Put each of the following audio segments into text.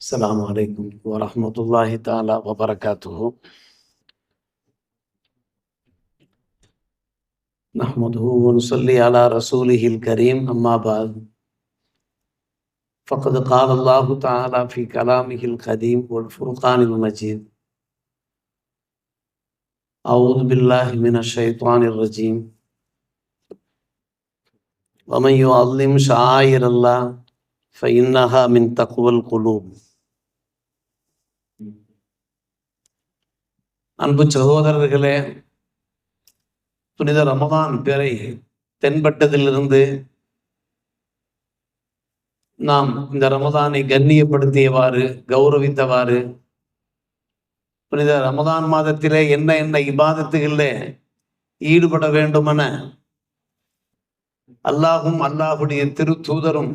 السلام عليكم ورحمة الله تعالى وبركاته. نحمده ونصلي على رسوله الكريم أما بعد. فقد قال الله تعالى في كلامه القديم والفرقان المجيد. أعوذ بالله من الشيطان الرجيم. ومن يعظم شعائر الله فإنها من تقوى القلوب. அன்பு சகோதரர்களே புனித ரமதான் பேரை தென்பட்டதிலிருந்து நாம் இந்த ரமதானை கண்ணியப்படுத்தியவாறு கௌரவித்தவாறு புனித ரமதான் மாதத்திலே என்ன என்ன இபாதத்துகளிலே ஈடுபட வேண்டுமென அல்லாஹும் அல்லாஹுடைய திரு தூதரும்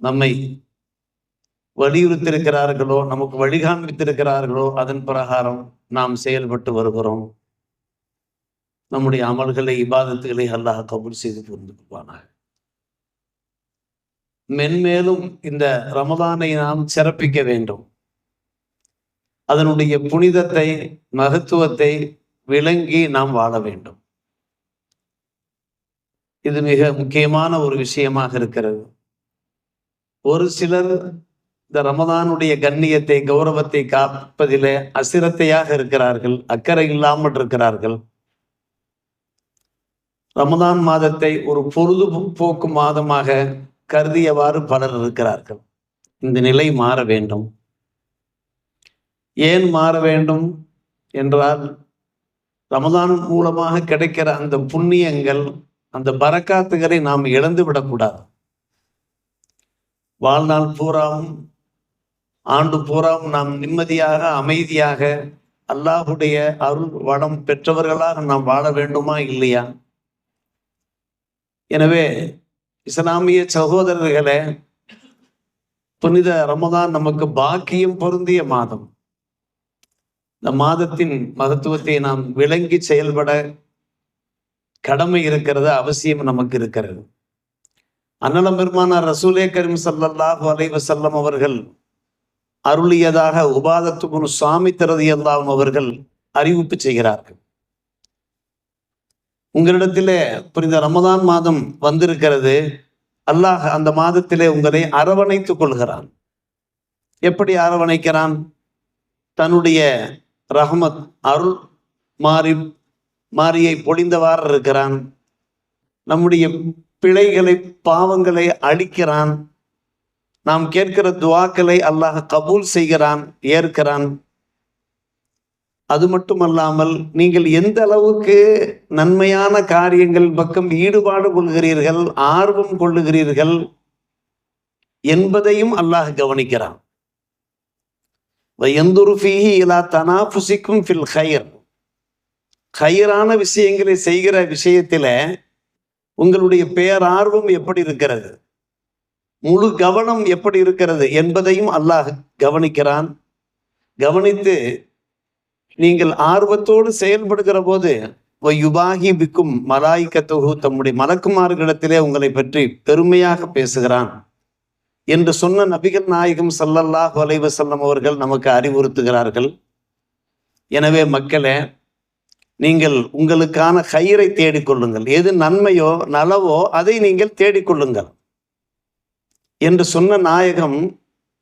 நம்மை வலியுறுத்திருக்கிறார்களோ நமக்கு வழிகாமித்திருக்கிறார்களோ அதன் பிரகாரம் நாம் செயல்பட்டு வருகிறோம். நம்முடைய அமல்களை இபாதத்துகளை அல்லாஹ் கபூல் செய்து புரிந்து கொள்வானாக மென்மேலும் இந்த ரமதானை நாம் சிறப்பிக்க வேண்டும். அதனுடைய புனிதத்தை மகத்துவத்தை விளங்கி நாம் வாழ வேண்டும். இது மிக முக்கியமான ஒரு விஷயமாக இருக்கிறது. ஒரு சிலர் இந்த ரமதானுடைய கண்ணியத்தை கௌரவத்தை காப்பதிலே அசிரத்தையாக இருக்கிறார்கள் அக்கறை இல்லாமல் இருக்கிறார்கள். ரமதான் மாதத்தை ஒரு பொழுதுபோக்கு மாதமாக கருதியவாறு பலர் இருக்கிறார்கள். இந்த நிலை மாற வேண்டும். ஏன் மாற வேண்டும் என்றால் ரமதான் மூலமாக கிடைக்கிற அந்த புண்ணியங்கள் அந்த பறக்காத்துகளை நாம் இழந்து விடக்கூடாது வாழ்நாள் பூராவும் ஆண்டு பூராவும் நாம் நிம்மதியாக அமைதியாக அல்லாஹுடைய அருள் வளம் பெற்றவர்களாக நாம் வாழ வேண்டுமா இல்லையா? எனவே இஸ்லாமிய சகோதரர்களே புனித ரமதான் நமக்கு பாக்கியம் பொருந்திய மாதம். இந்த மாதத்தின் மகத்துவத்தை நாம் விளங்கி செயல்பட கடமை இருக்கிறது அவசியம் நமக்கு இருக்கிறது. அன்னலம் பெருமானார் ரசூலே கரீம் சல்லல்லாஹு அலைவசல்லம் அவர்கள் அருளியதாக உபாதத்துக்குனு சாமி திறதி அல்லாவும் அவர்கள் அறிவிப்பு செய்கிறார்கள். உங்களிடத்திலே புரிந்த ரமதான் மாதம் வந்திருக்கிறது. அல்லாஹ் அந்த மாதத்திலே உங்களை அரவணைத்துக் கொள்கிறான். எப்படி அரவணைக்கிறான்? தன்னுடைய ரஹமத் அருள் மாறி மாரியை பொழிந்தவாறு இருக்கிறான். நம்முடைய பிழைகளை பாவங்களை அழிக்கிறான். நாம் கேட்கிற துவாக்களை அல்லாஹ் கபூல் செய்கிறான் ஏற்கிறான். அது மட்டுமல்லாமல் நீங்கள் எந்த அளவுக்கு நன்மையான காரியங்கள் பக்கம் ஈடுபாடு கொள்கிறீர்கள் ஆர்வம் கொள்ளுகிறீர்கள் என்பதையும் அல்லாஹ் கவனிக்கிறான். ஃபில் ஹயர் ஹயரான விஷயங்களை செய்கிற விஷயத்தில் உங்களுடைய பேரார்வம் எப்படி இருக்கிறது? முழு கவனம் எப்படி இருக்கிறது என்பதையும் அல்லாஹ் கவனிக்கிறான். கவனித்து நீங்கள் ஆர்வத்தோடு செயல்படுகிற போது யுபாகி விக்கும் மலாய்க்கத்தொகு தம்முடைய மலக்குமார்களிடத்திலே உங்களை பற்றி பெருமையாக பேசுகிறான். என்று சொன்ன நபிகள் நாயகம் சல்லல்லாஹ் வலைவசல்லம் அவர்கள் நமக்கு அறிவுறுத்துகிறார்கள். எனவே மக்களே நீங்கள் உங்களுக்கான கயிறை தேடிக்கொள்ளுங்கள் எது நன்மையோ நலவோ அதை நீங்கள் தேடிக்கொள்ளுங்கள் என்று சொன்ன நாயகம்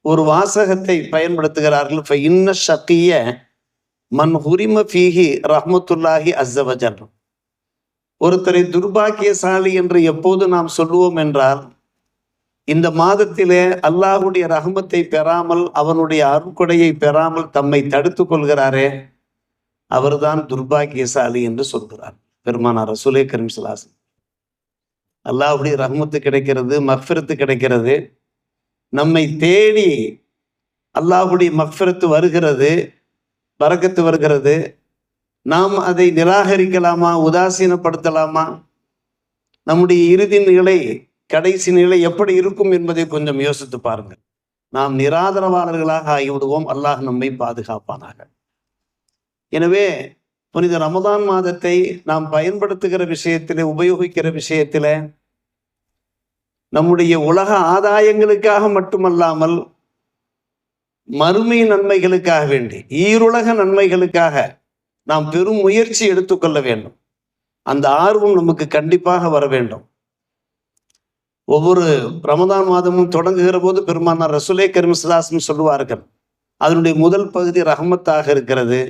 ஒரு வாசகத்தை பயன்படுத்துகிறார்கள். இன்ன ஷக்கிய மன் ஹுரிம ஃபீஹி ரஹமத்துல்லாஹி அஸ்ஸவஜன் ஒருத்தரை துர்பாக்கியசாலி என்று எப்போது நாம் சொல்லுவோம் என்றால் இந்த மாதத்திலே அல்லாஹுடைய ரஹமத்தை பெறாமல் அவனுடைய அருட்கொடையை பெறாமல் தம்மை தடுத்து கொள்கிறாரே அவர்தான் துர்பாக்கியசாலி என்று சொல்கிறார். பெருமானார் ரசூலே கரீம் சிலாசன் அல்லாஹுடைய ரஹமத்து கிடைக்கிறது மஃபிரத்து கிடைக்கிறது. நம்மை தேடி அல்லாஹுடைய மஃபிரத்து வருகிறது பறக்கத்து வருகிறது. நாம் அதை நிராகரிக்கலாமா உதாசீனப்படுத்தலாமா? நம்முடைய இறுதி நிலை கடைசி நிலை எப்படி இருக்கும் என்பதை கொஞ்சம் யோசித்து பாருங்கள். நாம் நிராதரவாளர்களாக ஆகிவிடுவோம் அல்லாஹ் நம்மை பாதுகாப்பானாக. எனவே புனித ரமதான் மாதத்தை நாம் பயன்படுத்துகிற விஷயத்தில் உபயோகிக்கிற விஷயத்தில் நம்முடைய உலக ஆதாயங்களுக்காக மட்டுமல்லாமல் மறுமை நன்மைகளுக்காக வேண்டி ஈருலக நன்மைகளுக்காக நாம் பெரும் முயற்சி எடுத்துக்கொள்ள வேண்டும். அந்த ஆர்வம் நமக்கு கண்டிப்பாக வர வேண்டும். ஒவ்வொரு ரமதான் மாதமும் தொடங்குகிற போது பெருமானார் ரசுலே கருமிசதாசன் சொல்லுவார்கள் அதனுடைய முதல் பகுதி ரஹமத்தாக இருக்கிறது.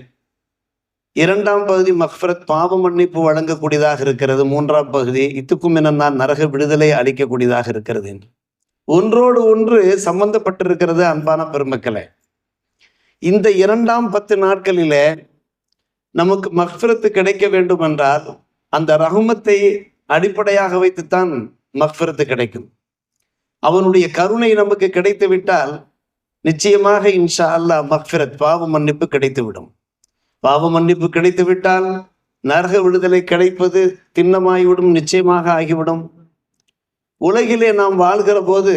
இரண்டாம் பகுதி மஹ்ஃபரத் பாவ மன்னிப்பு வழங்கக்கூடியதாக இருக்கிறது. மூன்றாம் பகுதி இத்துக்கும் என நரக விடுதலை அளிக்கக்கூடியதாக இருக்கிறது ஒன்றோடு ஒன்று சம்பந்தப்பட்டிருக்கிறது அன்பான பெருமக்களை. இந்த இரண்டாம் பத்து நாட்களிலே நமக்கு மஹ்ஃபரத்து கிடைக்க வேண்டும் என்றால் அந்த ரகுமத்தை அடிப்படையாக வைத்துத்தான் மஃபிரத்து கிடைக்கும். அவனுடைய கருணை நமக்கு கிடைத்து விட்டால் நிச்சயமாக இன்ஷா அல்லா மஃபிரத் பாவ மன்னிப்பு கிடைத்துவிடும். பாவ மன்னிப்பு கிடைத்து விட்டால் நரக விடுதலை கிடைப்பது திண்ணமாகிவிடும் நிச்சயமாக ஆகிவிடும். உலகிலே நாம் வாழ்கிற போது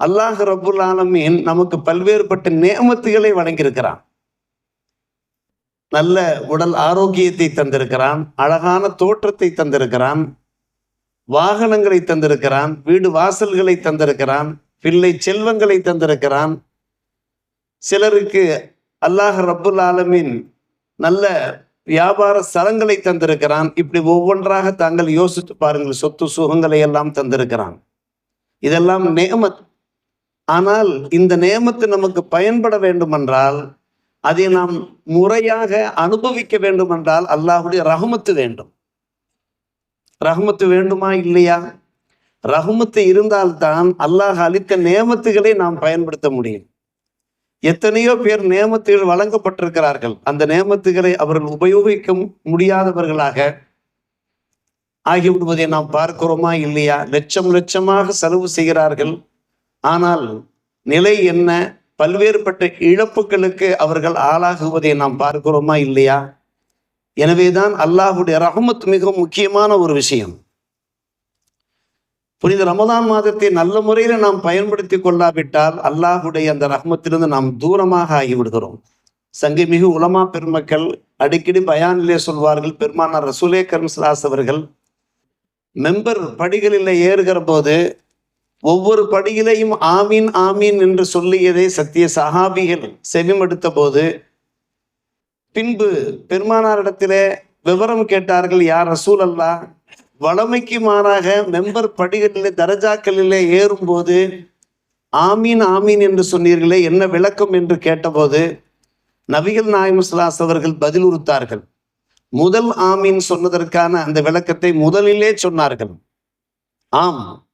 அல்லாஹ் ரபுல் ஆலமீன் நமக்கு பல்வேறுபட்ட நேமத்துகளை வழங்கியிருக்கிறான். நல்ல உடல் ஆரோக்கியத்தை தந்திருக்கிறான் அழகான தோற்றத்தை தந்திருக்கிறான் வாகனங்களை தந்திருக்கிறான் வீடு வாசல்களை தந்திருக்கிறான் பிள்ளை செல்வங்களை தந்திருக்கிறான். சிலருக்கு அல்லாஹ் ரபுல் ஆலமீன் நல்ல வியாபார ஸ்தலங்களை தந்திருக்கிறான். இப்படி ஒவ்வொன்றாக தாங்கள் யோசித்து பாருங்கள் சொத்து சுகங்களை எல்லாம் தந்திருக்கிறான். இதெல்லாம் நேமத். ஆனால் இந்த நேமத்து நமக்கு பயன்பட வேண்டுமென்றால் அதை நாம் முறையாக அனுபவிக்க வேண்டுமென்றால் அல்லாஹுடைய ரஹமத்து வேண்டும். ரஹமத்து வேண்டுமா இல்லையா? ரஹமத்து இருந்தால்தான் அல்லாஹ் அளித்த நேமத்துகளை நாம் பயன்படுத்த முடியும். எத்தனையோ பேர் நேமத்துகள் வழங்கப்பட்டிருக்கிறார்கள். அந்த நேமத்துகளை அவர்கள் உபயோகிக்க முடியாதவர்களாக ஆகிவிடுவதை நாம் பார்க்கிறோமா இல்லையா? லட்சம் லட்சமாக செலவு செய்கிறார்கள். ஆனால் நிலை என்ன? பல்வேறுபட்ட இழப்புகளுக்கு அவர்கள் ஆளாகுவதை நாம் பார்க்கிறோமா இல்லையா? எனவேதான் அல்லாஹுடைய ரஹமத் மிக முக்கியமான ஒரு விஷயம். புனித ரமதான் மாதத்தை நல்ல முறையில் நாம் பயன்படுத்தி கொள்ளாவிட்டால் அல்லாஹுடைய அந்த ரஹமத்திலிருந்து நாம் தூரமாக ஆகிவிடுகிறோம். சங்கமிகு உலமா பெருமக்கள் அடிக்கடி பயானிலே சொல்வார்கள் பெருமானார் ரசூலே கர்மஸ்லாஸ் அவர்கள் மெம்பர் படிகளில் ஏறுகிற போது ஒவ்வொரு படியிலையும் ஆமீன் ஆமீன் என்று சொல்லியதை சத்திய சஹாபிகள் செவிமடுத்த போது பின்பு பெருமானாரிடத்திலே விவரம் கேட்டார்கள் யார் ரசூல் அல்லா வளமைக்கு மாறாக மெம்பர் படிகளிலே தரஜாக்களிலே ஏறும்போது ஆமீன் ஆமீன் என்று சொன்னீர்களே என்ன விளக்கம் என்று கேட்டபோது நபிகள் நாயம் சுலாஸ் அவர்கள் பதில் உறுத்தார்கள். முதல் ஆமீன் சொன்னதற்கான அந்த விளக்கத்தை முதலிலே சொன்னார்கள். ஆம்.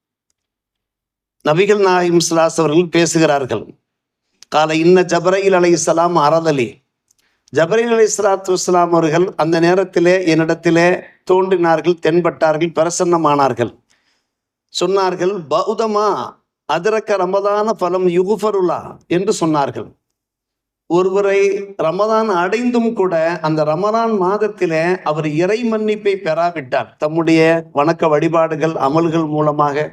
நபிகள் நாயம் சுலாஸ் அவர்கள் பேசுகிறார்கள். கால இன்ன ஜபரையில் அலை சலாம் அறதலி. ஜபரீல் அலி இஸ்லாத்து இஸ்லாம் அவர்கள் அந்த நேரத்திலே என்னிடத்திலே தோன்றினார்கள் தென்பட்டார்கள் பிரசன்னமானார்கள். சொன்னார்கள் பௌதமா அதிரக்க ரமதான பலம் யுகுஃபருலா என்று சொன்னார்கள். ஒருவரை ரமதான் அடைந்தும் கூட அந்த ரமதான் மாதத்திலே அவர் இறை மன்னிப்பை பெறாவிட்டார். தம்முடைய வணக்க வழிபாடுகள் அமல்கள் மூலமாக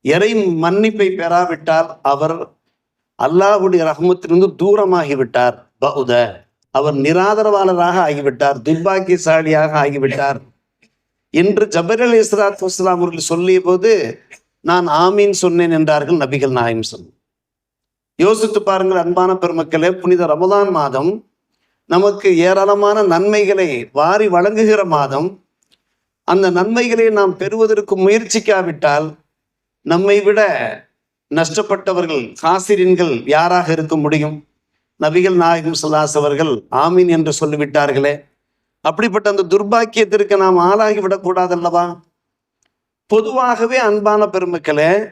இறை மன்னிப்பை பெறாவிட்டால் அவர் அல்லாஹுடைய ரஹமத்திலிருந்து தூரமாகிவிட்டார் பௌத. அவர் நிராதரவாளராக ஆகிவிட்டார் துர்பாக்கியசாலியாக ஆகிவிட்டார். என்று ஜபரல் இஸ்ராத் இஸ்லாத் அவர்கள் சொல்லிய போது நான் ஆமீன் சொன்னேன் என்றார்கள் நபிகள் நாயம் சொன்ன யோசித்து பாருங்கள் அன்பான பெருமக்களே புனித ரமதான் மாதம் நமக்கு ஏராளமான நன்மைகளை வாரி வழங்குகிற மாதம். அந்த நன்மைகளை நாம் பெறுவதற்கு முயற்சிக்காவிட்டால் நம்மை விட நஷ்டப்பட்டவர்கள் காசிரின்கள் யாராக இருக்க முடியும்? நபிகள் நாயகம் சுல்லாஸ் அவர்கள் ஆமீன் என்று சொல்லிவிட்டார்களே. அப்படிப்பட்ட அந்த துர்பாக்கியத்திற்கு நாம் ஆளாகி விடக்கூடாதல்லவா? பொதுவாகவே அன்பான பெருமக்களே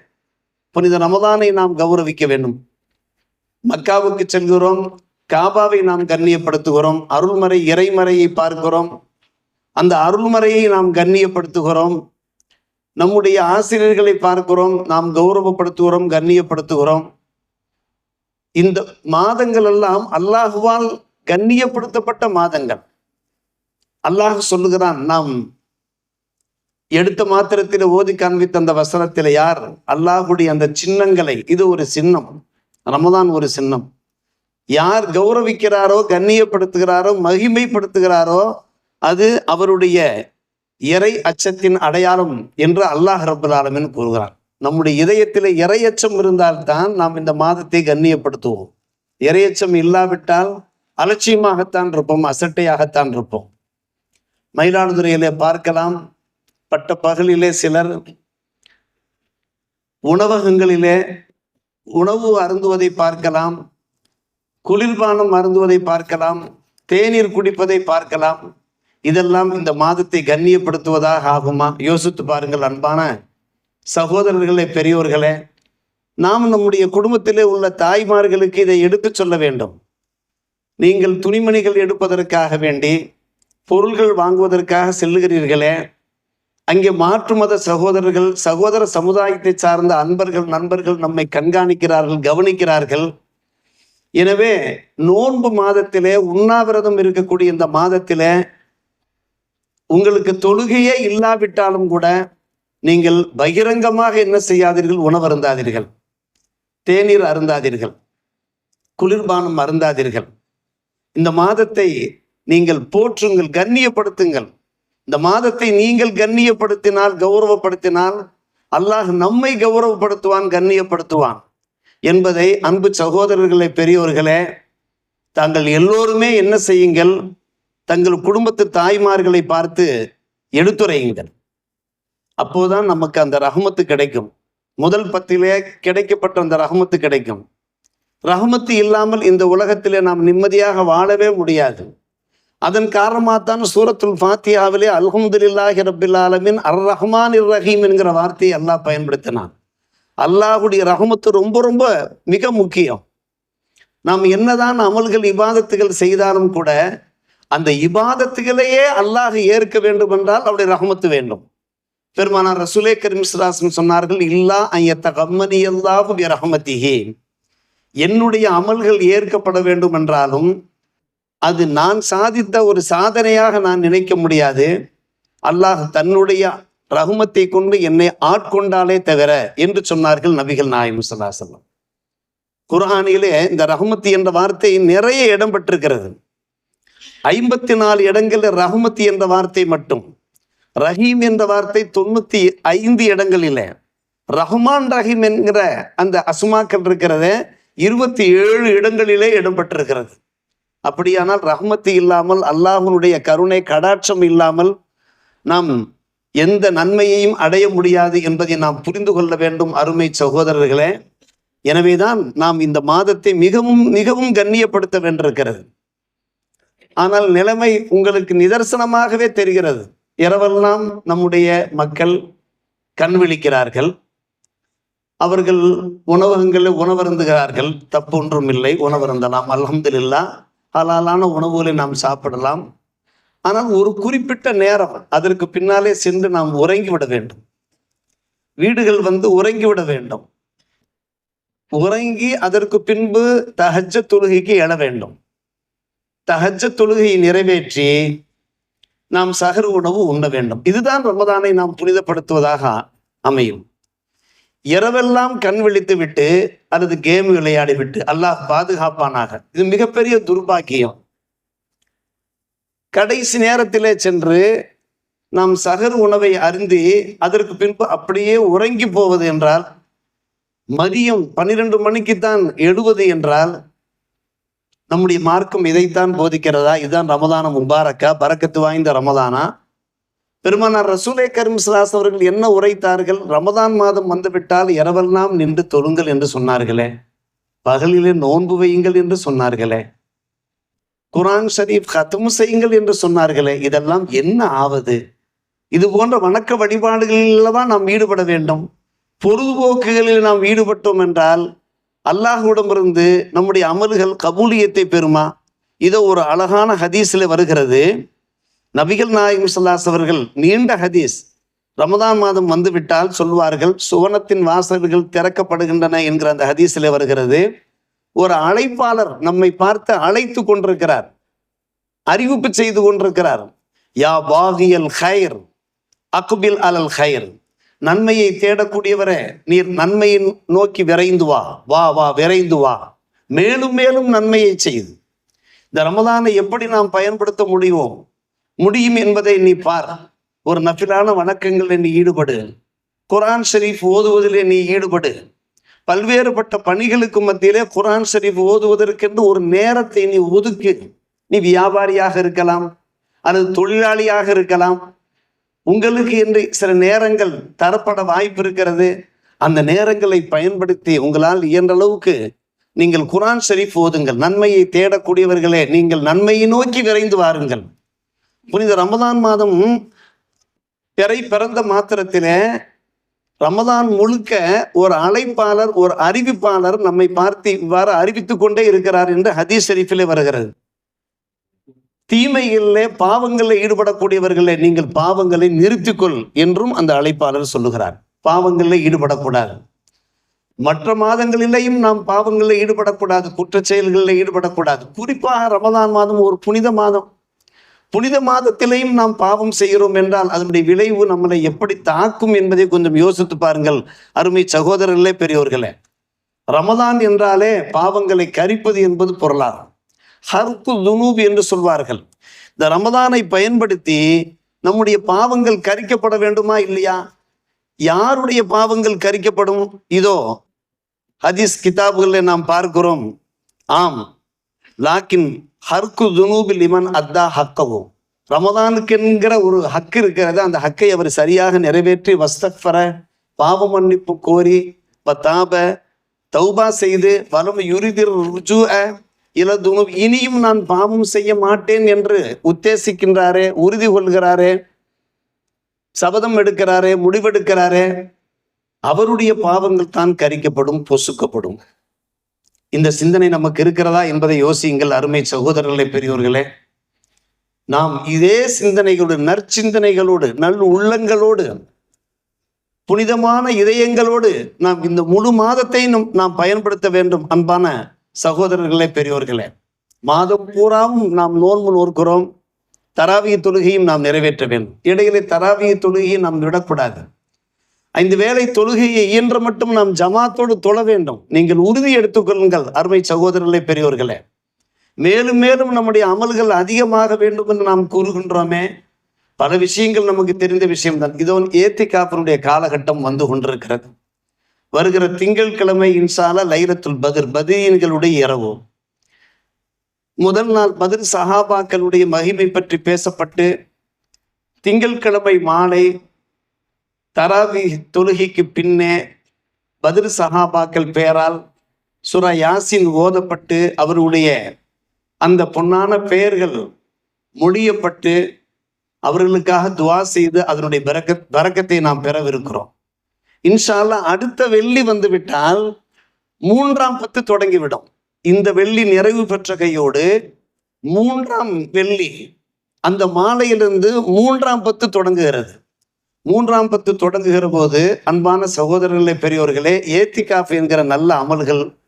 புனித ரமதானை நாம் கௌரவிக்க வேண்டும். மக்காவுக்கு செல்கிறோம் காபாவை நாம் கண்ணியப்படுத்துகிறோம் அருள்மறை இறைமறையை பார்க்கிறோம். அந்த அருள்மறையை நாம் கண்ணியப்படுத்துகிறோம். நம்முடைய ஆசிரியர்களை பார்க்கிறோம் நாம் கௌரவப்படுத்துகிறோம் கண்ணியப்படுத்துகிறோம். இந்த மாதங்கள் எல்லாம் அல்லாஹுவால் கண்ணியப்படுத்தப்பட்ட மாதங்கள். அல்லாஹ் சொல்லுகிறான் நாம் எடுத்த மாத்திரத்தில் ஓதி காண்பித்த அந்த வசனத்தில் யார்? அல்லாஹுடைய அந்த சின்னங்களை இது ஒரு சின்னம் ரமதான் ஒரு சின்னம். யார் கௌரவிக்கிறாரோ கண்ணியப்படுத்துகிறாரோ மகிமைப்படுத்துகிறாரோ அது அவருடைய இறை அச்சத்தின் அடையாளம் என்று அல்லாஹ் ரபுல் ஆலமின் கூறுகிறான். நம்முடைய இதயத்தில் இறையச்சம் இருந்தால்தான் நாம் இந்த மாதத்தை கண்ணியப்படுத்துவோம். இறையச்சம் இல்லாவிட்டால் அலட்சியமாகத்தான் இருப்போம் அசட்டையாகத்தான் இருப்போம். மயிலாடுதுறையிலே பார்க்கலாம் பட்ட பகலிலே சிலர் உணவகங்களிலே உணவு அருந்துவதை பார்க்கலாம் குளிர்பானம் அருந்துவதை பார்க்கலாம் தேநீர் குடிப்பதை பார்க்கலாம். இதெல்லாம் இந்த மாதத்தை கண்ணியப்படுத்துவதாக ஆகுமா? யோசித்து பாருங்கள் அன்பான சகோதரர்களே பெரியோர்களே நாம் நம்முடைய குடும்பத்திலே உள்ள தாய்மார்களுக்கு இதை எடுத்துச் சொல்ல வேண்டும். நீங்கள் துணிமணிகள் எடுப்பதற்காக வேண்டி பொருள்கள் வாங்குவதற்காக செல்லுகிறீர்களே அங்கே மாற்று மத சகோதரர்கள் சகோதர சமுதாயத்தை சார்ந்த அன்பர்கள் நண்பர்கள் நம்மை கண்காணிக்கிறார்கள் கவனிக்கிறார்கள். எனவே நோன்பு மாதத்திலே உண்ணாவிரதம் இருக்கக்கூடிய இந்த மாதத்திலே உங்களுக்கு தொழுகையே இல்லாவிட்டாலும் கூட நீங்கள் பகிரங்கமாக என்ன செய்யாதீர்கள்? உணவருந்தாதீர்கள் தேநீர் அருந்தாதீர்கள். குளிர்பானம் அருந்தாதீர்கள். இந்த மாதத்தை நீங்கள் போற்றுங்கள் கண்ணியப்படுத்துங்கள். இந்த மாதத்தை நீங்கள் கண்ணியப்படுத்தினால் கௌரவப்படுத்தினால் அல்லாஹ் நம்மை கௌரவப்படுத்துவான் கண்ணியப்படுத்துவான் என்பதை அன்பு சகோதரர்களே பெரியோர்களே தாங்கள் எல்லோருமே என்ன செய்யுங்கள்? தங்கள் குடும்பத்து தாய்மார்களை பார்த்து எடுத்துரையுங்கள். அப்போதான் நமக்கு அந்த ரஹமத்து கிடைக்கும். முதல் பத்திலே கிடைக்கப்பட்ட அந்த ரஹமத்து கிடைக்கும். ரஹமத்து இல்லாமல் இந்த உலகத்திலே நாம் நிம்மதியாக வாழவே முடியாது. அதன் காரணமாகத்தான் சூரத்துல் ஃபாத்தியாவிலே அல்ஹம்துலில்லாஹி ரபில் ஆலமின் அர் ரஹ்மான் இர் ரஹீம் என்கிற வார்த்தையை அல்லாஹ் பயன்படுத்தினான். அல்லாஹுடைய ரஹமத்து ரொம்ப ரொம்ப மிக முக்கியம். நாம் என்னதான் அமல்கள் இபாதத்துகள் செய்தாலும் கூட அந்த இபாதத்துகளையே அல்லாஹ் ஏற்க வேண்டும் என்றால் அவருடைய ரஹமத்து வேண்டும். பெருமானார் ரசூலே கரிமிஸ்ராசன் சொன்னார்கள் இல்லா ஐயத்த கம்மனி எல்லாவும் ரஹமத்திஹி. என்னுடைய அமல்கள் ஏற்கப்பட வேண்டும் என்றாலும் அது நான் சாதித்த ஒரு சாதனையாக நான் நினைக்க முடியாது. அல்லாஹ் தன்னுடைய ரகுமத்தை கொண்டு என்னை ஆட்கொண்டாலே தவிர என்று சொன்னார்கள் நபிகள் நாயம் சொல்லாசல்லம் குரானிலே இந்த ரகுமத்து என்ற வார்த்தை நிறைய இடம் பெற்றிருக்கிறது. ஐம்பத்தி நாலு இடங்களில் ரகுமத்து என்ற வார்த்தை மட்டும். ரஹீம் என்ற வார்த்தை தொண்ணூத்தி ஐந்து இடங்களில். ரஹ்மான் ரஹீம் என்கிற அந்த அசுமாக்கள் இருக்கிறத இருபத்தி ஏழு இடங்களிலே இடம்பெற்றிருக்கிறது. அப்படியானால் ரஹ்மத்து இல்லாமல் அல்லாஹனுடைய கருணை கடாட்சம் இல்லாமல் நாம் எந்த நன்மையையும் அடைய முடியாது என்பதை நாம் புரிந்து கொள்ள வேண்டும் அருமை சகோதரர்களே. எனவேதான் நாம் இந்த மாதத்தை மிகவும் மிகவும் கண்ணியப்படுத்த வேண்டியிருக்கிறது. ஆனால் நிலைமை உங்களுக்கு நிதர்சனமாகவே தெரிகிறது. இரவெல்லாம் நம்முடைய மக்கள் கண் விழிக்கிறார்கள் அவர்கள் உணவகங்களில் உணவருந்துகிறார்கள். தப்பு ஒன்றும் இல்லை உணவருந்தலாம். அல்ஹம்துலில்லா ஹலாலான உணவுகளை நாம் சாப்பிடலாம். ஆனால் ஒரு குறிப்பிட்ட நேரம் அதற்கு பின்னாலே சென்று நாம் உறங்கி விட வேண்டும். வீடுகள் வந்து உறங்கிவிட வேண்டும். உறங்கி அதற்கு பின்பு தஹஜ தொழுகைக்கு எழ வேண்டும். தஹஜ தொழுகையை நிறைவேற்றி நாம் சகர் உணவு உண்ண வேண்டும். இதுதான் ரமதானை நாம் புனிதப்படுத்துவதாக அமையும். இரவெல்லாம் கண் விழித்து விட்டு அல்லது கேம் விளையாடி விட்டு அல்லாஹ் பாதுகாப்பானாக. இது மிகப்பெரிய துர்பாக்கியம். கடைசி நேரத்திலே சென்று நாம் சகர் உணவை அருந்தி அதற்கு பின்பு அப்படியே உறங்கி போவது என்றால் மதியம் பன்னிரண்டு மணிக்கு தான் எழுவது என்றால் நம்முடைய மார்க்கம் இதைத்தான் போதிக்கிறதா? இதுதான் ரமதான முபாரக்கா பறக்கத்து வாய்ந்த ரமதானா பெருமானார் ரசூலே கரும் சிலாஸ் அவர்கள் என்ன உரைத்தார்கள்? ரமதான் மாதம் வந்துவிட்டால் இரவெல்லாம் நின்று தொழுங்கள் என்று சொன்னார்களே. பகலிலே நோன்பு வையுங்கள் என்று சொன்னார்களே. குரான் ஷரீப் ஹத்தம் செய்யுங்கள் என்று சொன்னார்களே. இதெல்லாம் என்ன ஆவது? இது போன்ற வணக்க வழிபாடுகளில் தான் நாம் ஈடுபட வேண்டும். பொழுதுபோக்குகளில் நாம் ஈடுபட்டோம் என்றால் அல்லாஹுவிடமிருந்து நம்முடைய அமல்கள் கபூலியத்தை பெறுமா? இதோ ஒரு அழகான ஹதீஸில் வருகிறது. நபிகள் நாயகம் சல்லாஸ் அவர்கள் நீண்ட ஹதீஸ். ரமதான் மாதம் வந்துவிட்டால் சொல்வார்கள் சுவனத்தின் வாசல்கள் திறக்கப்படுகின்றன என்கிற அந்த ஹதீஸில் வருகிறது. ஒரு அழைப்பாளர் நம்மை பார்த்து அழைத்து கொண்டிருக்கிறார். அறிவிப்பு செய்து கொண்டிருக்கிறார். யா பாகியல் ஹைர் அக்குபில் அலல் ஹைர் நன்மையை தேடக்கூடியவரே நீர் நன்மையை நோக்கி விரைந்து வா. வா வா விரைந்து வா. மேலும் மேலும் நன்மையை செய்து. இந்த ரமதானை எப்படி நாம் பயன்படுத்த முடியும் முடியும் என்பதை நீ பார். ஒரு நஃபிலான வணக்கங்களில் நீ ஈடுபடு. குரான் ஷெரீஃப் ஓதுவதிலே நீ ஈடுபடு. பல்வேறுபட்ட பணிகளுக்கு மத்தியிலே குரான் ஷரீஃப் ஓதுவதற்கென்று ஒரு நேரத்தை நீ ஒதுக்கு. நீ வியாபாரியாக இருக்கலாம் அல்லது தொழிலாளியாக இருக்கலாம் உங்களுக்கு என்று சில நேரங்கள் தரப்பட வாய்ப்பு இருக்கிறது. அந்த நேரங்களை பயன்படுத்தி உங்களால் இயன்ற அளவுக்கு நீங்கள் குரான் ஷெரீஃப் ஓதுங்கள். நன்மையை தேடக்கூடியவர்களே நீங்கள் நன்மையை நோக்கி விரைந்து வாருங்கள். புனித ரமதான் மாதம் பிறை பிறந்த மாத்திரத்திலே ரமதான் முழுக்க ஒரு அழைப்பாளர் ஒரு அறிவிப்பாளர் நம்மை பார்த்து இவ்வாறு அறிவித்துக் கொண்டே இருக்கிறார் என்று ஹதீஸ் ஷெரீஃபிலே வருகிறது. தீமைகளிலே பாவங்களில் ஈடுபடக்கூடியவர்களே நீங்கள் பாவங்களை நிறுத்திக்கொள் என்றும் அந்த அழைப்பாளர் சொல்லுகிறார். பாவங்களில் ஈடுபடக்கூடாது. மற்ற மாதங்களிலேயும் நாம் பாவங்களில் ஈடுபடக்கூடாது குற்ற செயல்களில் ஈடுபடக்கூடாது. குறிப்பாக ரமதான் மாதம் ஒரு புனித மாதம். புனித மாதத்திலேயும் நாம் பாவம் செய்கிறோம் என்றால் அதனுடைய விளைவு நம்மளை எப்படி தாக்கும் என்பதை கொஞ்சம் யோசித்து பாருங்கள் அருமை சகோதரர்களே பெரியோர்களே. ரமதான் என்றாலே பாவங்களை கரிப்பது என்பது பொருளாகும். ஹர்கு துனூப் என்று சொல்வார்கள். இந்த ரமதானை பயன்படுத்தி நம்முடைய பாவங்கள் கரிக்கப்பட வேண்டுமா இல்லையா? யாருடைய பாவங்கள் கரிக்கப்படும்? இதோ ஹதீஸ் கிதாபுகளில் நாம் பார்க்கிறோம். ஆம் லாக்கின் ஹர்கு துனூபில் இமன் அத்தா ஹக்கவும் ரமதானுக்கு என்கிற ஒரு ஹக்கு இருக்கிறது. அந்த ஹக்கை அவர் சரியாக நிறைவேற்றி வஸ்தஃபர பாவ மன்னிப்பு கோரி பத்தாப தௌபா செய்து வலம் யுரிதிர் ருஜு இலதுணு இனியும் நான் பாவம் செய்ய மாட்டேன் என்று உத்தேசிக்கின்றாரே உறுதி கொள்கிறாரே சபதம் எடுக்கிறாரே முடிவெடுக்கிறாரே அவருடைய பாவங்கள் தான் கரிக்கப்படும் பொசுக்கப்படும். இந்த சிந்தனை நமக்கு இருக்கிறதா என்பதை யோசியுங்கள் அருமை சகோதரர்களே பெரியோர்களே. நாம் இதே சிந்தனைகளோடு நற்சிந்தனைகளோடு நல் உள்ளங்களோடு புனிதமான இதயங்களோடு நாம் இந்த முழு மாதத்தை நாம் பயன்படுத்த வேண்டும் அன்பான சகோதரர்களே பெரியோர்களே மாதம் பூராவும் நாம் நோன்பு நோக்கிறோம் தராவிய தொழுகையும் நாம் நிறைவேற்ற வேண்டும். இடையிலே தராவிய தொழுகையை நாம் விடக்கூடாது. ஐந்து வேளை தொழுகையை இயன்ற மட்டும் நாம் ஜமாத்தோடு தொழ வேண்டும். நீங்கள் உறுதி எடுத்துக்கொள்ளுங்கள் அருமை சகோதரர்களே பெரியோர்களே. மேலும் மேலும் நம்முடைய அமல்கள் அதிகமாக வேண்டும் என்று நாம் கூறுகின்றோமே. பல விஷயங்கள் நமக்கு தெரிந்த விஷயம்தான். இதோ ஏத்தி காப்பனுடைய காலகட்டம் வந்து கொண்டிருக்கிறது. வருகிற திங்கட்கிழமை இன்சால லைலத்துல் பதிர் பதியன்களுடைய இரவு. முதல் நாள் பதிர் சஹாபாக்களுடைய மகிமை பற்றி பேசப்பட்டு திங்கட்கிழமை மாலை தராவி தொழுகைக்கு பின்னே பதிர் சஹாபாக்கள் பெயரால் சுரா யாசின் ஓதப்பட்டு அவருடைய அந்த பொன்னான பெயர்கள் மொழியப்பட்டு அவர்களுக்காக துவா செய்து அதனுடைய பரக்க பரக்கத்தை நாம் பெறவிருக்கிறோம். இன்ஷால்லா அடுத்த வெள்ளி வந்து விட்டால் மூன்றாம் பத்து தொடங்கிவிடும். இந்த வெள்ளி நிறைவு பெற்ற கையோடு மூன்றாம் வெள்ளி அந்த மாலையிலிருந்து மூன்றாம் பத்து தொடங்குகிறது. மூன்றாம் பத்து தொடங்குகிற போது அன்பான சகோதரர்களே பெரியோர்களே ஏத்திகாஃப் என்கிற நல்ல அமல்கள்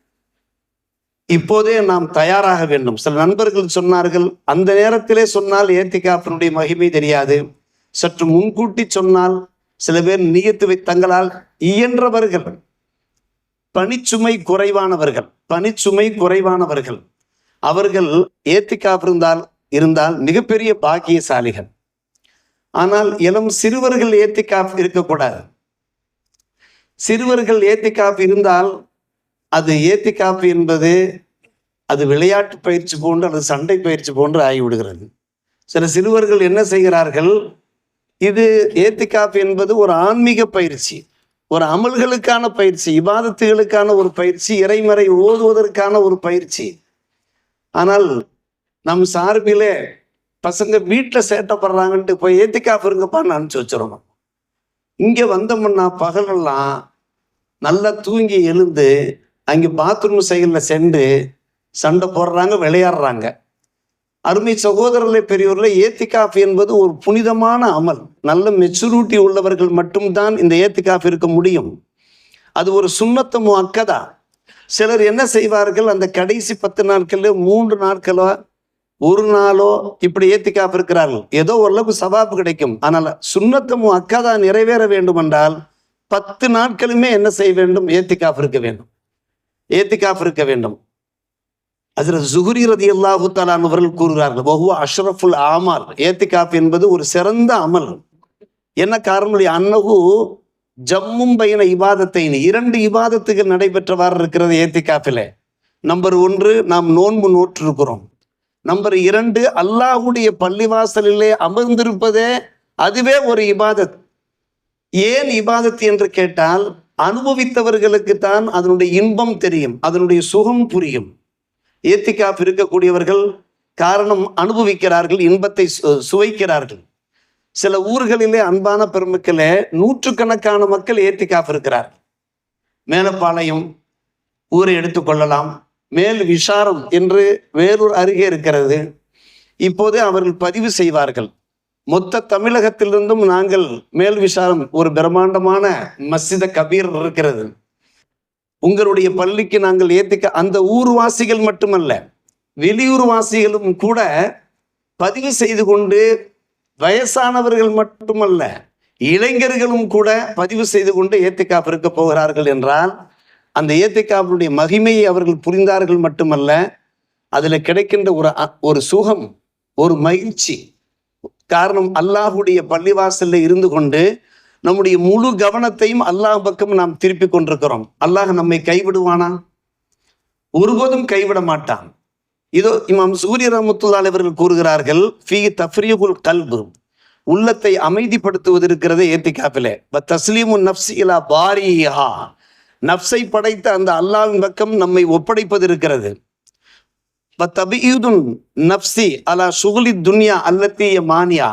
இப்போதே நாம் தயாராக வேண்டும். சில நண்பர்கள் சொன்னார்கள் அந்த நேரத்திலே சொன்னால் ஏத்திகாஃபினுடைய மகிமை தெரியாது. சற்று முன்கூட்டி சொன்னால் சில பேர் நியத்து தங்களால் இயன்றவர்கள் பணிச்சுமை குறைவானவர்கள் பணிச்சுமை குறைவானவர்கள். அவர்கள் ஏத்திகாப் இருந்தால் இருந்தால் மிகப்பெரிய பாக்கியசாலிகள். ஆனால் இளம் சிறுவர்கள் ஏத்திக்காப் இருக்கக்கூடாது. சிறுவர்கள் ஏத்திக்காப் இருந்தால் அது ஏத்திக்காப்பு என்பது அது விளையாட்டு பயிற்சி போன்று அல்லது சண்டை பயிற்சி போன்று ஆகிவிடுகிறது. சில சிறுவர்கள் என்ன செய்கிறார்கள் இது ஏத்திகாப் என்பது ஒரு ஆன்மீக பயிற்சி ஒரு அமல்களுக்கான பயிற்சி இபாதத்துகளுக்கான ஒரு பயிற்சி இறைமறை ஓதுவதற்கான ஒரு பயிற்சி. ஆனால் நம் சார்பிலே பசங்க வீட்டில் சேட்டப்படுறாங்கன்ட்டு போய் ஏத்திக்காஃப் இருங்கப்பான்னு அனுப்பிச்சி வச்சிடணும். இங்கே வந்தோம்னா பகலெல்லாம் நல்லா தூங்கி எழுந்து அங்கே பாத்ரூம் சைடில் சென்று சண்டை போடுறாங்க விளையாடுறாங்க. அருமை சகோதரர்களே பெரியோர்களே ஏத்திகாஃப் என்பது ஒரு புனிதமான அமல். நல்ல மெச்சூரிட்டி உள்ளவர்கள் மட்டும்தான் இந்த ஏத்திகாஃப் இருக்க முடியும். அது ஒரு சுண்ணத்தமோ அக்கதா சிலர் என்ன செய்வார்கள்? அந்த கடைசி பத்து நாட்கள்ல மூன்று நாட்களோ ஒரு நாளோ இப்படி ஏத்திக்காப்பு இருக்கிறார்கள். ஏதோ ஓரளவுக்கு சவாப்பு கிடைக்கும். ஆனால் சுண்ணத்தமும் அக்கதா நிறைவேற வேண்டும் என்றால் பத்து நாட்களுமே என்ன செய்ய வேண்டும்? ஏத்திக்காப் இருக்க வேண்டும். ஏத்திக்காப் இருக்க வேண்டும். அதில் ஜுஹுரி ரதி அல்லாஹு தாலான் அவர்கள் கூறுகிறார்கள் பஹு அஷ்ரஃபுல் ஆமால். ஏத்திகாப் என்பது ஒரு சிறந்த அமல். என்ன காரணம் அன்னகு ஜம்மும் பயண இபாதத்தை இரண்டு இபாதத்துகள் நடைபெற்றவாறு இருக்கிறது ஏத்திகாஃபில். நம்பர் ஒன்று நாம் நோன்பு நோற்றிருக்கிறோம். நம்பர் இரண்டு அல்லாஹுடைய பள்ளிவாசலிலே அமர்ந்திருப்பதே அதுவே ஒரு இபாதத். ஏன் இபாதத் என்று கேட்டால் அனுபவித்தவர்களுக்கு தான் அதனுடைய இன்பம் தெரியும் அதனுடைய சுகம் புரியும். ஏத்திகாப் இருக்கக்கூடியவர்கள் காரணம் அனுபவிக்கிறார்கள் இன்பத்தை சு- சுவைக்கிறார்கள். சில ஊர்களிலே அன்பான பெருமக்களே நூற்றுக்கணக்கான மக்கள் ஏத்திகாப் இருக்கிறார். மேலப்பாளையம் ஊரை எடுத்துக்கொள்ளலாம் மேல் விசாரம் என்று வேறொரு அருகே இருக்கிறது. இப்போது அவர்கள் பதிவு செய்வார்கள். மொத்த தமிழகத்திலிருந்தும் நாங்கள் மேல் விசாரம் ஒரு பிரம்மாண்டமான மஸ்ஜித கபீர் இருக்கிறது. உங்களுடைய பள்ளிக்கு நாங்கள் ஏத்திக்க அந்த ஊர்வாசிகள் மட்டுமல்ல வெளியூர் வாசிகளும் கூட பதிவு செய்து கொண்டு வயசானவர்கள் மட்டுமல்ல இளைஞர்களும் கூட பதிவு செய்து கொண்டு ஏத்திக்காப் இருக்க போகிறார்கள் என்றால் அந்த ஏத்திக்காப்புடைய மகிமையை அவர்கள் புரிந்தார்கள் மட்டுமல்ல அதில் கிடைக்கின்ற ஒரு அ- ஒரு சுகம் ஒரு மகிழ்ச்சி. காரணம் அல்லாஹுடைய பள்ளிவாசலில் இருந்து கொண்டு நம்முடைய முழு கவனத்தையும் அல்லாஹ் பக்கம் நாம் திருப்பி கொண்டிருக்கிறோம். அல்லாஹ் நம்மை கைவிடுவானா? ஒருபோதும் கைவிட மாட்டான். இதோ இமாம் சூரிய ரஹமத்துல்லாஹி அவர்கள் கூறுகிறார்கள் ஃபி தஃப்ரீகுல் கல்பு. உள்ளத்தை அமைதிப்படுத்துவது இருக்கிறதே ஏத்திகாப்பிலே தஸ்லீமு நப்சி இலா பாரிஹா. நப்சை படைத்த அந்த அல்லாவின் பக்கம் நம்மை ஒப்படைப்பது இருக்கிறது ப நப்சி அலா சுகுலி துன்யா அல்லத்திய மானியா.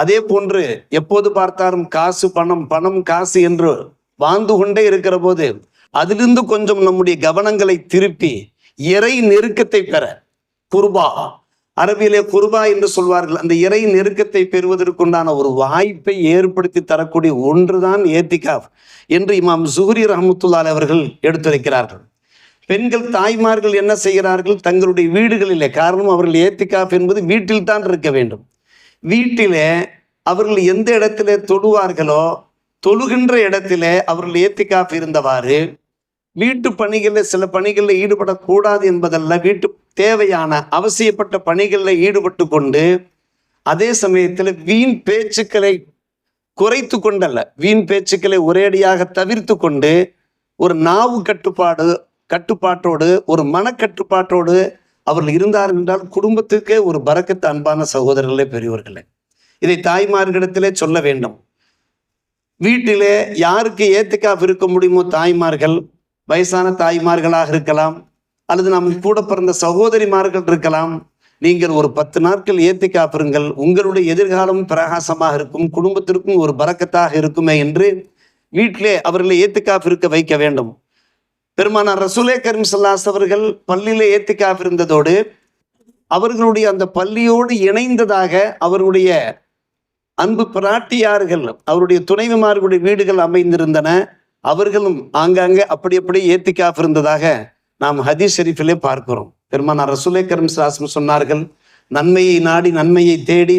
அதே போன்று எப்போது பார்த்தாலும் காசு பணம் பணம் காசு என்று வாழ்ந்து கொண்டே இருக்கிற போது அதிலிருந்து கொஞ்சம் நம்முடைய கவனங்களை திருப்பி இறை நெருக்கத்தை பெற. குர்பா. அரபியிலே குர்பா என்று சொல்வார்கள். அந்த இறை நெருக்கத்தை பெறுவதற்குண்டான ஒரு வாய்ப்பை ஏற்படுத்தி தரக்கூடிய ஒன்றுதான் ஏத்திகாஃப் என்று இமாம் சுஹரி ரஹமத்துல்லால் அவர்கள் எடுத்துரைக்கிறார்கள். பெண்கள் தாய்மார்கள் என்ன செய்கிறார்கள்? தங்களுடைய வீடுகளிலே. காரணம் அவர்கள் ஏத்திகாஃப் என்பது வீட்டில் தான் இருக்க வேண்டும். வீட்டிலே அவர்கள் எந்த இடத்துல தொழுவார்களோ தொழுகின்ற இடத்திலே அவர்கள் ஏத்திக்காப்பு இருந்தவாறு வீட்டு பணிகளில் சில பணிகளில் ஈடுபடக்கூடாது என்பதல்ல வீட்டு தேவையான அவசியப்பட்ட பணிகளில் ஈடுபட்டு கொண்டு அதே சமயத்தில் வீண் பேச்சுக்களை குறைத்து கொண்டல்ல வீண் பேச்சுக்களை ஒரேடியாக தவிர்த்து கொண்டு ஒரு நாவு கட்டுப்பாடு கட்டுப்பாட்டோடு ஒரு மனக்கட்டுப்பாட்டோடு அவர்கள் இருந்தார் என்றால் குடும்பத்துக்கே ஒரு பறக்கத்து அன்பான சகோதரர்களே பெரியவர்களே இதை தாய்மார்களிடத்திலே சொல்ல வேண்டும். வீட்டிலே யாருக்கு ஏத்துக்காப் இருக்க முடியுமோ தாய்மார்கள் வயசான தாய்மார்களாக இருக்கலாம் அல்லது நம் கூட பிறந்த சகோதரிமார்கள் இருக்கலாம். நீங்கள் ஒரு பத்து நாட்கள் ஏத்தி காப்பிருங்கள் உங்களுடைய எதிர்காலம் பிரகாசமாக இருக்கும் குடும்பத்திற்கும் ஒரு பறக்கத்தாக இருக்குமே என்று வீட்டிலே அவர்களை ஏத்துக்காப் இருக்க வைக்க வேண்டும். பெருமானார் ரசூலே கரீம் சல்லாஸ் அவர்கள் பள்ளியில ஏத்திக்காக இருந்ததோடு அவர்களுடைய அந்த பள்ளியோடு இணைந்ததாக அவருடைய அன்பு பிராட்டியார்கள் அவருடைய துணைவிமார்களுடைய வீடுகள் அமைந்திருந்தன. அவர்களும் ஆங்காங்கே அப்படி அப்படி ஏத்திக்காக இருந்ததாக நாம் ஹதீஸ் ஷெரீஃபிலே பார்க்கிறோம். பெருமானார் ரசூலே கரீம் சாஸ்ம் சொன்னார்கள் நன்மையை நாடி நன்மையை தேடி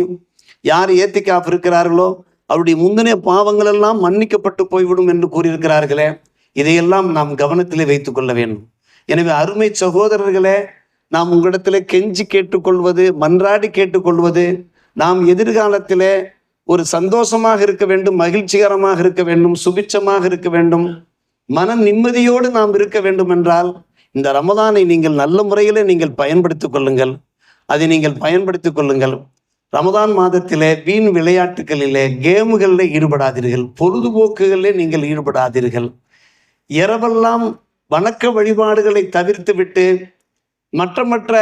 யார் ஏத்திக்காக இருக்கிறார்களோ அவருடைய முந்தின பாவங்கள் எல்லாம் மன்னிக்கப்பட்டு போய்விடும் என்று கூறியிருக்கிறார்களே இதையெல்லாம் நாம் கவனத்திலே வைத்துக் கொள்ள வேண்டும். எனவே அருமை சகோதரர்களே நாம் உங்களிடத்திலே கெஞ்சி கேட்டுக்கொள்வது மன்றாடி கேட்டுக்கொள்வது நாம் எதிர்காலத்திலே ஒரு சந்தோஷமாக இருக்க வேண்டும் மகிழ்ச்சிகரமாக இருக்க வேண்டும் சுபிட்சமாக இருக்க வேண்டும். மன நிம்மதியோடு நாம் இருக்க வேண்டும் என்றால் இந்த ரமதானை நீங்கள் நல்ல முறையிலே நீங்கள் பயன்படுத்திக் கொள்ளுங்கள். அதை நீங்கள் பயன்படுத்திக் கொள்ளுங்கள். ரமதான் மாதத்திலே வீண் விளையாட்டுகளிலே கேமுகளில் ஈடுபடாதீர்கள். பொழுதுபோக்குகளிலே நீங்கள் ஈடுபடாதீர்கள். இரவெல்லாம் வணக்க வழிபாடுகளை தவிர்த்து விட்டு மற்ற மற்ற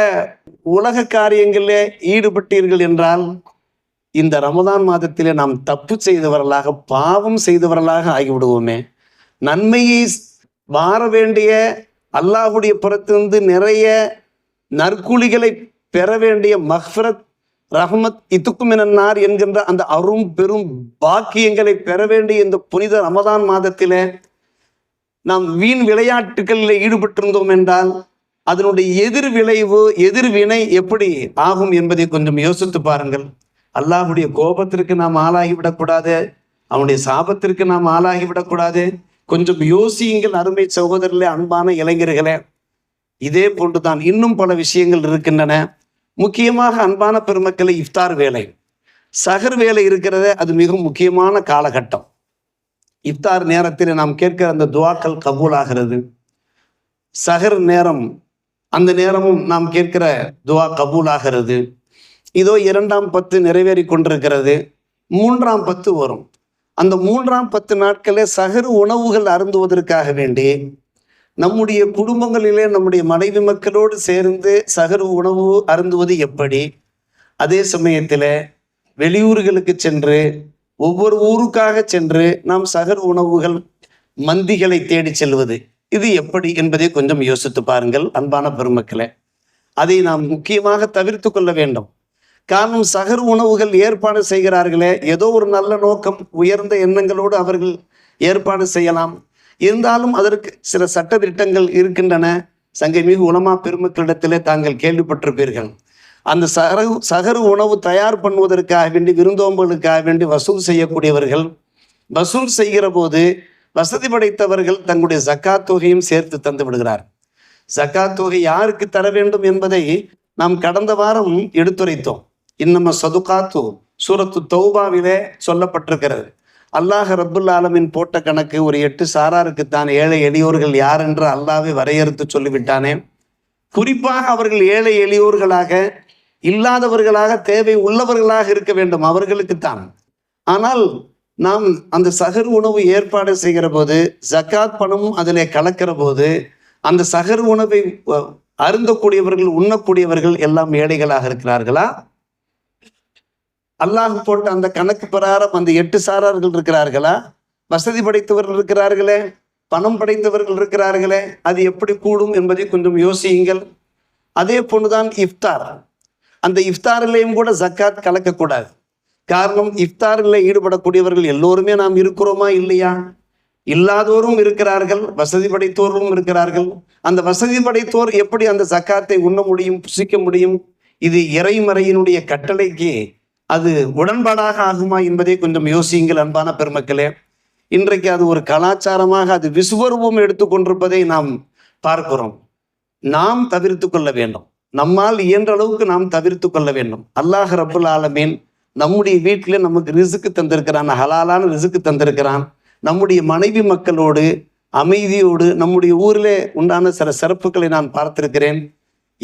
உலக காரியங்களிலே ஈடுபட்டீர்கள் என்றால் இந்த ரமதான் மாதத்திலே நாம் தப்பு செய்தவர்களாக பாவம் செய்தவர்களாக ஆகிவிடுவோமே. நன்மையை வார வேண்டிய அல்லாஹுடைய புறத்திலிருந்து நிறைய நற்கூலிகளை பெற வேண்டிய மஹ்ஃபரத் ரஹ்மத் இத்துக்கும் என்னார் என்கின்ற அந்த அரும் பெரும் பாக்கியங்களை பெற வேண்டிய இந்த புனித ரமதான் மாதத்திலே நாம் வீண் விளையாட்டுகளில் ஈடுபட்டிருந்தோம் என்றால் அதனுடைய எதிர் விளைவு எதிர்வினை எப்படி ஆகும் என்பதை கொஞ்சம் யோசித்து பாருங்கள். அல்லாஹுடைய கோபத்திற்கு நாம் ஆளாகிவிடக்கூடாது அவனுடைய சாபத்திற்கு நாம் ஆளாகிவிடக்கூடாது கொஞ்சம் யோசியுங்கள் அருமை சகோதரர்களே அன்பான இளைஞர்களே. இதே போன்றுதான் இன்னும் பல விஷயங்கள் இருக்கின்றன. முக்கியமாக அன்பான பெருமக்களை இஃப்தார் வேலை. சகர் வேலை இருக்கிறத அது மிக முக்கியமான காலகட்டம். இஃப்தார் நேரத்தில் நாம் கேட்கிற அந்த துவாக்கள் கபூலாகிறது. சஹர் நேரம் அந்த நேரமும் நாம் கேட்கிற துவா கபூலாகிறது. இதோ இரண்டாம் பத்து நிறைவேறி கொண்டிருக்கிறது. மூன்றாம் பத்து வரும். அந்த மூன்றாம் பத்து நாட்களே சகரு உணவுகள் அருந்துவதற்காக வேண்டி நம்முடைய குடும்பங்களிலே நம்முடைய மனைவி மக்களோடு சேர்ந்து சகரு உணவு அருந்துவது எப்படி? அதே சமயத்தில் வெளியூர்களுக்கு சென்று ஒவ்வொரு ஊருக்காக சென்று நாம் சகர் உணவுகள் மந்திகளை தேடி செல்வது. இது எப்படி என்பதை கொஞ்சம் யோசித்து பாருங்கள் அன்பான பெருமக்களே. அதை நாம் முக்கியமாக தவிர்த்து கொள்ள வேண்டும். காரணம் சகர் உணவுகள் ஏற்பாடு செய்கிறார்களே ஏதோ ஒரு நல்ல நோக்கம் உயர்ந்த எண்ணங்களோடு அவர்கள் ஏற்பாடு செய்யலாம். இருந்தாலும் அதற்கு சில சட்ட திட்டங்கள் இருக்கின்றன. சங்கை மிகு உலமா பெருமக்களிடத்திலே தாங்கள் கேள்விப்பட்டிருப்பீர்கள். அந்த சகரு சகரு உணவு தயார் பண்ணுவதற்காக வேண்டி விருந்தோம்பலுக்காக வேண்டி வசூல் செய்யக்கூடியவர்கள் வசூல் செய்கிற போது வசதி படைத்தவர்கள் தங்களுடைய ஜக்காத் தொகையும் சேர்த்து தந்து விடுகிறார். ஜக்காத் தொகை யாருக்கு தர வேண்டும் என்பதை நாம் கடந்த வாரம் எடுத்துரைத்தோம். இன்னம சதுகாத்து சூரத்து தௌபாவிலே சொல்லப்பட்டிருக்கிறது. அல்லாஹ் ரபுல் ஆலமின் போட்ட கணக்கு ஒரு எட்டு சாராருக்குத்தான் ஏழை எளியோர்கள் யார் என்று அல்லாவே வரையறுத்து சொல்லிவிட்டானே. குறிப்பாக அவர்கள் ஏழை எளியோர்களாக இல்லாதவர்களாக தேவை உள்ளவர்களாக இருக்க வேண்டும். அவர்களுக்குத்தான். ஆனால் நாம் அந்த சகர் உணவு ஏற்பாடு செய்கிற போது ஜக்காத் பணமும் அதிலே கலக்கிற போது அந்த சகர் உணவை அருந்தக்கூடியவர்கள் உண்ணக்கூடியவர்கள் எல்லாம் ஏழைகளாக இருக்கிறார்களா? அல்லாஹ் போட்ட அந்த கணக்கு பிரகாரம் அந்த எட்டு சாரார்கள் இருக்கிறார்களா? வசதி படைத்தவர்கள் இருக்கிறார்களே? பணம் படைத்தவர்கள் இருக்கிறார்களே? அது எப்படி கூடும் என்பதை கொஞ்சம் யோசியுங்கள். அதே போன்றுதான் இஃப்தார். அந்த இஃப்தாரிலையும் கூட ஜக்காத் கலக்கக்கூடாது. காரணம் இஃப்தாரில் ஈடுபடக்கூடியவர்கள் எல்லோருமே நாம் இருக்கிறோமா இல்லையா? இல்லாதோரும் இருக்கிறார்கள் வசதி படைத்தோரும் இருக்கிறார்கள். அந்த வசதி படைத்தோர் எப்படி அந்த சக்காத்தை உண்ண முடியும் புசிக்க முடியும்? இது இறைமறையினுடைய கட்டளைக்கு. அது உடன்பாடாக ஆகுமா என்பதை கொஞ்சம் யோசியுங்கள் அன்பான பெருமக்களே. இன்றைக்கு அது ஒரு கலாச்சாரமாக அது விசுவரூபம் எடுத்துக்கொண்டிருப்பதை நாம் பார்க்கிறோம். நாம் தவிர்த்து கொள்ள வேண்டும். நம்மால் இயன்ற அளவுக்கு நாம் தவிர்த்து கொள்ள வேண்டும். அல்லாஹ் ரபுல் ஆலமீன் நம்முடைய வீட்டில் நமக்கு ரிசுக்கு தந்திருக்கிறான் ஹலாலான ரிசுக்கு தந்திருக்கிறான். நம்முடைய மனைவி மக்களோடு அமைதியோடு நம்முடைய ஊரிலே உண்டான சில சிறப்புகளை நான் பார்த்திருக்கிறேன்.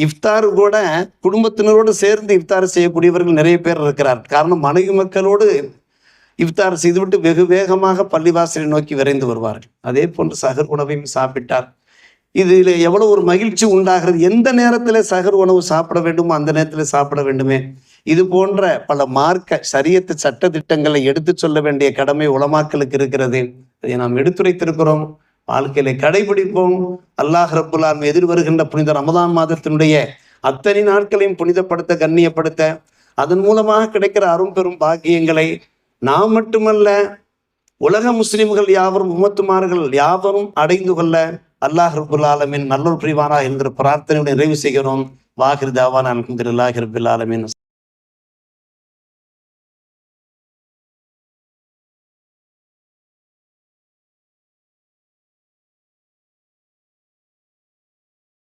இஃப்தார் கூட குடும்பத்தினரோடு சேர்ந்து இஃப்தார் செய்யக்கூடியவர்கள் நிறைய பேர் இருக்கிறார். காரணம் மனைவி மக்களோடு இஃப்தார் செய்துவிட்டு வெகு வேகமாக பள்ளிவாசலை நோக்கி விரைந்து வருவார்கள். அதே போன்று சகர் உணவையும் சாப்பிட்டார். இதில் எவ்வளோ ஒரு மகிழ்ச்சி உண்டாகிறது. எந்த நேரத்தில் சகர் உணவு சாப்பிட வேண்டுமோ அந்த நேரத்தில் சாப்பிட வேண்டுமே. இது போன்ற பல மார்க்க சரியத்து சட்ட திட்டங்களை எடுத்து சொல்ல வேண்டிய கடமை உளமாக்கலுக்கு இருக்கிறது. அதை நாம் எடுத்துரைத்திருக்கிறோம். வாழ்க்கையில கடைபிடிப்போம். அல்லாஹ் ரப்புல்லாம் எதிர்வருகின்ற புனித ரமதான் மாதத்தினுடைய அத்தனை நாட்களையும் புனிதப்படுத்த கண்ணியப்படுத்த அதன் மூலமாக கிடைக்கிற அரும்பெரும் பாக்கியங்களை நாம் மட்டுமல்ல உலக முஸ்லிம்கள் யாவரும் உமத்துமார்கள் யாவரும் அடைந்து கொள்ள அல்லாஹ் ரபுல் ஆலமின் நல்லொரு பிரிவானா என்கிற பிரார்த்தனையுடன் நிறைவு செய்கிறோம். வாகிர் தாவான் அலமதுல்லாஹி ரபுல் ஆலமின்.